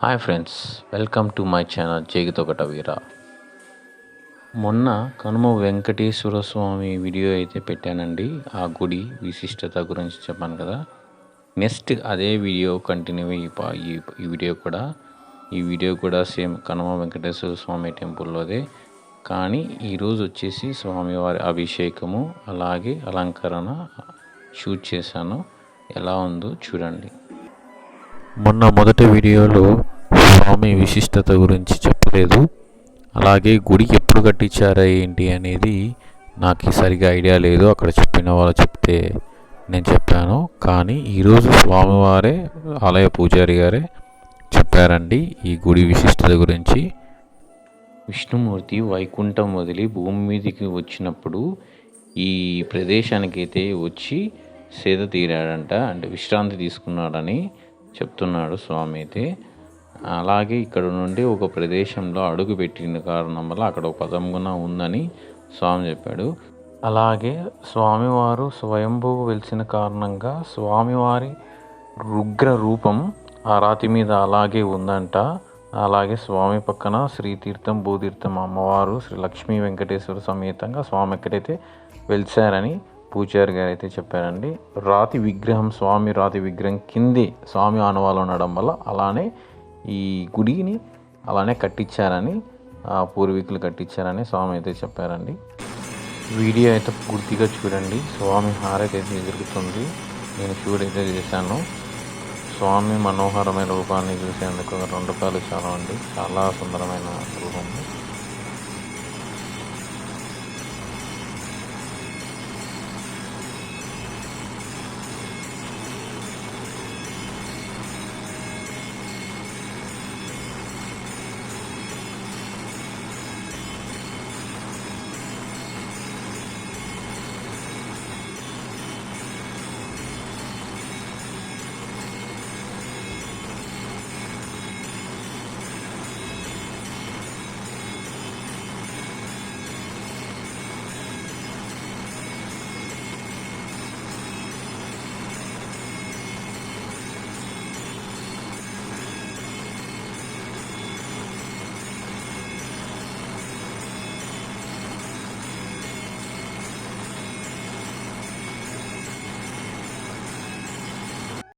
Hi friends welcome to my channel జేగితొకట వీర. మొన్న కనుమ వెంకటేశ్వర స్వామి video అయితే పెట్టానండి. ఆ గుడి విశిష్టత గురించి చెప్పాను కదా. నెక్స్ట్ అదే వీడియో కంటిన్యూ ఈ ఈ వీడియో కూడా. ఈ వీడియో కూడా సేమ్ కనుమ వెంకటేశ్వర స్వామి టెంపుల్లోదే. కానీ ఈరోజు వచ్చేసి స్వామివారి అభిషేకము అలాగే అలంకరణ షూట్ చేశాను. ఎలా ఉందో చూడండి. మొన్న మొదటి వీడియోలో స్వామి విశిష్టత గురించి చెప్పలేదు. అలాగే గుడి ఎప్పుడు కట్టించారా ఏంటి అనేది నాకు సరిగా ఐడియా లేదు. అక్కడ చెప్పిన వాళ్ళు చెప్తే నేను చెప్పాను. కానీ ఈరోజు స్వామివారే ఆలయ పూజారి గారే చెప్పారండి ఈ గుడి విశిష్టత గురించి. విష్ణుమూర్తి వైకుంఠం వదిలి భూమి మీదకి వచ్చినప్పుడు ఈ ప్రదేశానికైతే వచ్చి సేద తీరాడంట. అంటే విశ్రాంతి తీసుకున్నాడని చెప్తున్నాడు స్వామి అయితే అలాగే ఇక్కడ నుండి ఒక ప్రదేశంలో అడుగు పెట్టిన కారణం వల్ల అక్కడ ఒక పదంగున ఉందని స్వామి చెప్పాడు. అలాగే స్వామివారు స్వయంభూ వెలిసిన కారణంగా స్వామివారి రుగ్ర రూపం ఆ రాతి మీద అలాగే ఉందంట. అలాగే స్వామి పక్కన శ్రీతీర్థం భూతీర్థం అమ్మవారు శ్రీ లక్ష్మీ వెంకటేశ్వర సమేతంగా స్వామి ఎక్కడైతే వెలిసారని పూజారి గారు అయితే చెప్పారండి రాతి విగ్రహం స్వామి రాతి విగ్రహం కిందే స్వామి ఆనవాలు ఉండడం వల్ల అలానే ఈ గుడిని అలానే కట్టించారని ఆ పూర్వీకులు కట్టించారని స్వామి అయితే చెప్పారండి. వీడియో అయితే పూర్తిగా చూడండి. స్వామి హారతి అయితే జరుగుతుంది నేను షూట్ అయితే చేశాను. స్వామి మనోహరమైన రూపాన్ని చూసేందుకు రెండు కాలు చాలా అండి. చాలా సుందరమైన రూపం.